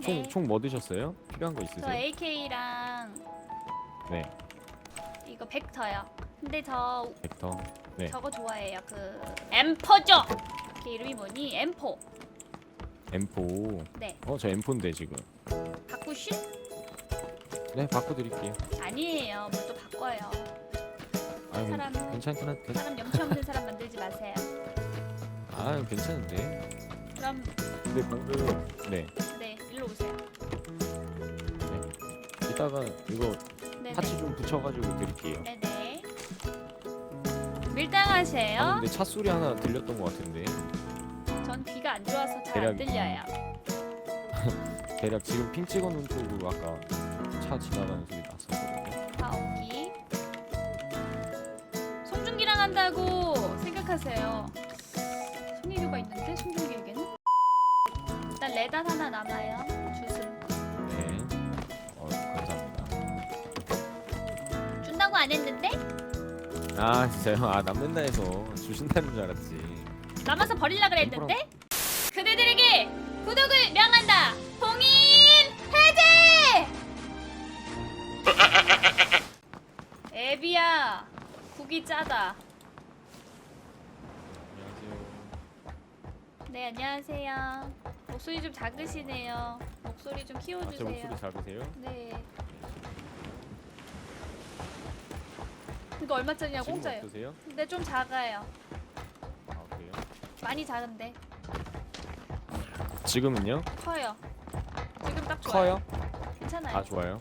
총 네. 총뭐 드셨어요? 필요한 거 저 있으세요? AK랑 네, 이거 벡터요. 근데 저 벡터. 네. 저거 좋아해요. 그 엠퍼죠. 그 이름이 뭐니? 엠포. M4. 네. 어, 저 M4인데 지금. 바꾸실? 네, 바꿔 드릴게요. 아니에요. 뭘 또 바꿔요. 아, 사람- 괜찮긴 한데. 사람 염치 없는 사람 만들지 마세요. 아, 괜찮은데. 그럼 근데 방금 네, 네 일로 오세요. 이따가 이거 네네. 파츠 좀 붙여가지고 드릴게요. 네네. 아, 밀당하세요. 근데 차 소리 하나 들렸던 것 같은데. 전 귀가 안 좋아서 잘 안 대략- 들려요. 대략 지금 핑 찍어놓은 쪽으로 아까 차 지나가는 소리 났었거든요. 다오기. 송중기랑 한다고 생각하세요. 송혜교가 있는데 일단 레단 하나 남아요. 주슴. 네. 어, 감사합니다. 준다고 안 했는데 아, 진짜요? 아, 남는다 해서 주신다는 줄 알았지. 남아서 버릴라 그랬는데 그대들에게 구독을 명한다. 봉인 해제. 애비야 국이 짜다. 안녕하세요. 네 안녕하세요. 목소리 좀 작으시네요. 목소리 좀 아, 제 키워주세요. 목소리 작으세요? 네. 이거 얼마짜리냐 지금 공짜예요. 어떠세요? 근데 좀 작아요. 아, 그래요? 많이 작은데 지금은요? 커요. 지금 딱 좋아요. 커요? 괜찮아요. 아, 좋아요.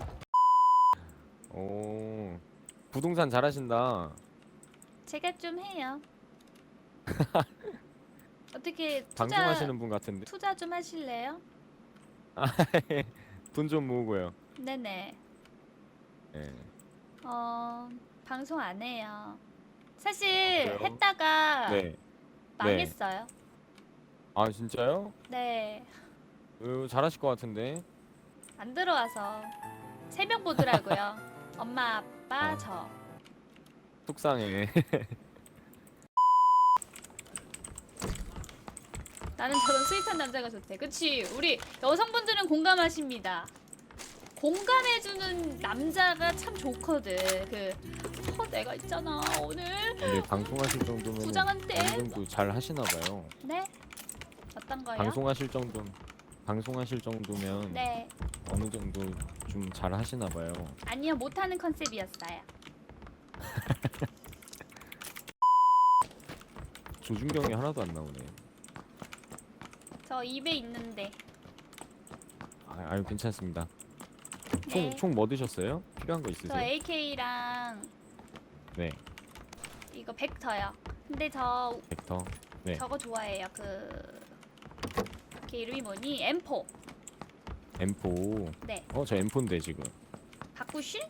오, 부동산 잘하신다. 제가 좀 해요. 어떻게 투자 방송하시는 분 같은데. 투자 좀 하실래요? 돈 좀 모으고요. 네네. 예. 어 방송 안 해요. 사실 그래요? 했다가 네. 망했어요. 아, 진짜요? 네. 어, 잘하실 것 같은데. 안 들어와서 세 명 보더라고요. 엄마, 아빠, 어. 저. 속상해. 나는 저런 스윗한 남자가 좋대. 그치? 우리 여성분들은 공감하십니다. 공감해주는 남자가 참 좋거든. 그, 어, 내가 있잖아. 오늘 근데 방송하실 정도면 부장한테. 어느 정도 잘 하시나 봐요. 네? 어떤 거요? 방송하실 정도 방송하실 정도면 네. 어느 정도 좀 잘 하시나 봐요. 아니요, 못하는 컨셉이었어요. 조준경이 하나도 안 나오네. 저 입에 있는데. 아, 아유 괜찮습니다. 네. 총총뭐 드셨어요? 필요한 거저 있으세요? AK랑 네, 이거 벡터요. 근데 저 벡터. 네. 저거 좋아해요. 그, 그 이름이 뭐니? M4. M4. 네. 어, 저 M4인데 지금. 바꾸실?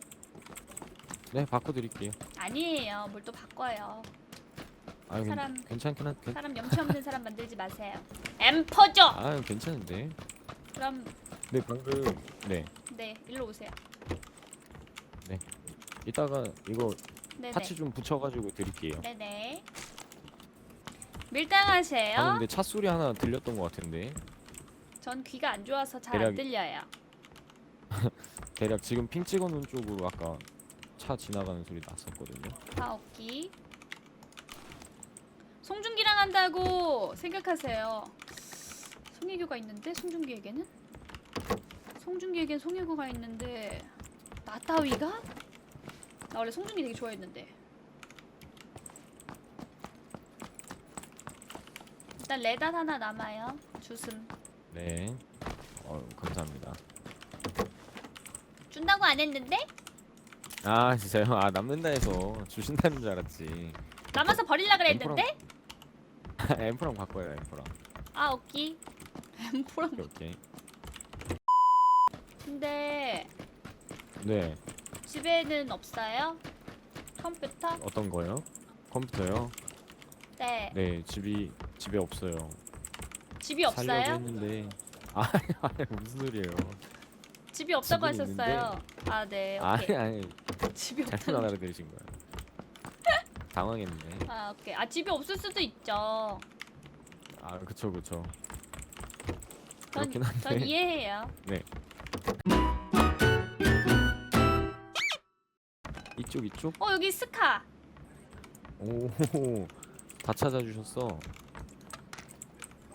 네, 바꿔 드릴게요. 아니에요. 뭘 또 바꿔요. 아, 괜- 사람- 괜찮긴 한데. 사람 염치 없는 사람 만들지 마세요. 엠퍼죠. 아, 괜찮은데. 그럼 네, 방금 네. 네 일로 오세요. 이따가 이거 네네. 파츠 좀 붙여가지고 드릴게요. 네네. 밀당하세요. 아, 근데 차 소리 하나 들렸던 것 같은데. 전 귀가 안 좋아서 잘 안 대략- 들려요. 대략 지금 핑 찍어놓은 쪽으로 아까 차 지나가는 소리 났었거든요. 다오기. 송중기랑 한다고 생각하세요. 송혜교가 있는데 송중기에게는? 송중기에겐 송혜교가 있는데 나 따위가? 나 원래 송중기 되게 좋아했는데. 일단 레단 하나 남아요. 주슴. 네. 어, 감사합니다. 준다고 안 했는데? 아, 진짜요? 아, 남는다 해서 주신다는 줄 알았지. 남아서 버릴라 그랬는데? 앰프랑 바꿔요, 앰프랑. 아 오기. 엠포랑 오케이, 오케이. 근데 네. 집에는 없어요? 컴퓨터? 어떤 거요? 컴퓨터요? 네. 네, 집이 집에 없어요. 집이 살려고 없어요? 했는데. 아, 아니, 무슨 소리예요? 집이 없다고 집은 하셨어요. 아, 네. 아니, 오케이. 아니, 집이 잘못 없다고. 알아들으신 거예요. 당황했네. 아, 오케이. 아, 집이 없을 수도 있죠. 아, 그쵸, 그쵸. 그렇긴 전 한데. 이해해요. 이쪽 이쪽. 어 여기 스카. 오, 다 찾아주셨어.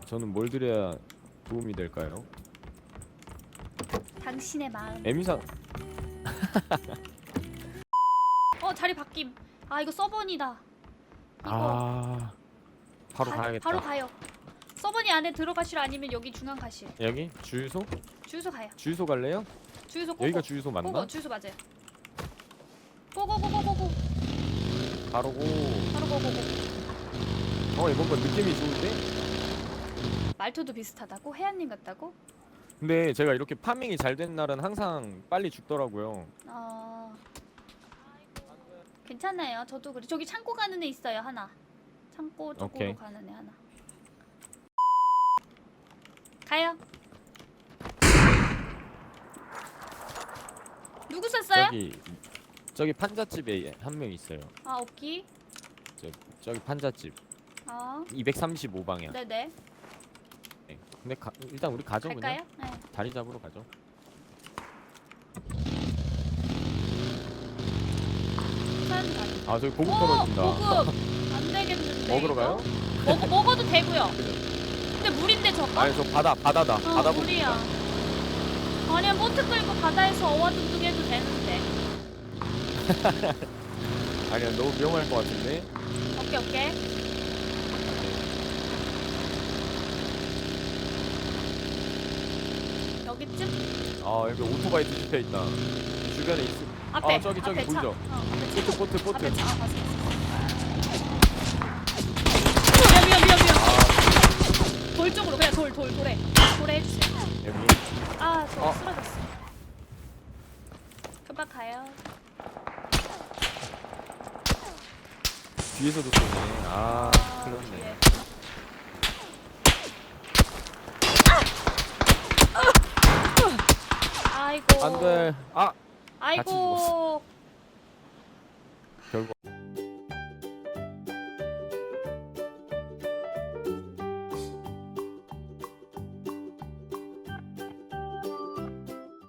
저는 뭘 드려야 도움이 될까요? 당신의 마음. 에미사 어 자리 바뀜. 아 이거 서버니다. 이거 아 바로 가- 가야겠다. 바로 가요. 서버니 안에 들어가실 아니면 여기 중앙 가실. 여기 주유소? 주유소 가요. 주유소 갈래요? 주유소 꼬고. 여기가 주유소 맞나? 꼬고 주유소 맞아요. 고고고고고고. 바로 고. 바로 고고고. 어 이번 건 느낌이 좋은데? 말투도 비슷하다고? 혜연님 같다고? 근데 제가 이렇게 파밍이 잘 된 날은 항상 빨리 죽더라고요. 어. 괜찮아요. 저도 그래. 저기 창고 가는 애 있어요 하나. 창고 쪽으로 오케이. 가는 애 하나. 가요. 누구 썼어요? 저기 저기 판잣집에 한 명 있어요. 아 오키. 저기 판잣집 어. 235방향. 네네. 네. 근데 가, 일단 우리 가죠 갈까요? 그냥. 네. 다리 잡으러 가죠. 아 저기 고급 오, 떨어진다. 고급. 안 되겠는데. 먹으러 이거? 가요? 먹 먹어도 되고요. 근데 물인데 저거? 아니 저 바다 바다다. 어, 바다 물이야. 아니면 보트 끌고 바다에서 어와둥둥 해도 되는데. 아니야 너무 위험할 것 같은데. 오케이 오케이. 여기쯤? 아 여기 오토바이 뒤집혀 있다. 주변에 있어. 앞에. 아, 저기, 저기 앞에 차. 보이죠? 어, 앞에 차. 보트 보트 보트. 앞에 차. 어, 봤어, 봤어. 미안 미안 미안 미안. 아돌 쪽으로 그냥 돌 돌 돌에 돌에 해주세요. 여기. 아, 저 어. 쓰러졌어. 금방 가요. 뒤에서도 쏘네. 아 아, 큰일났네. 뒤에. 아이고. 안돼. 아 아이고. 죽었어. 결국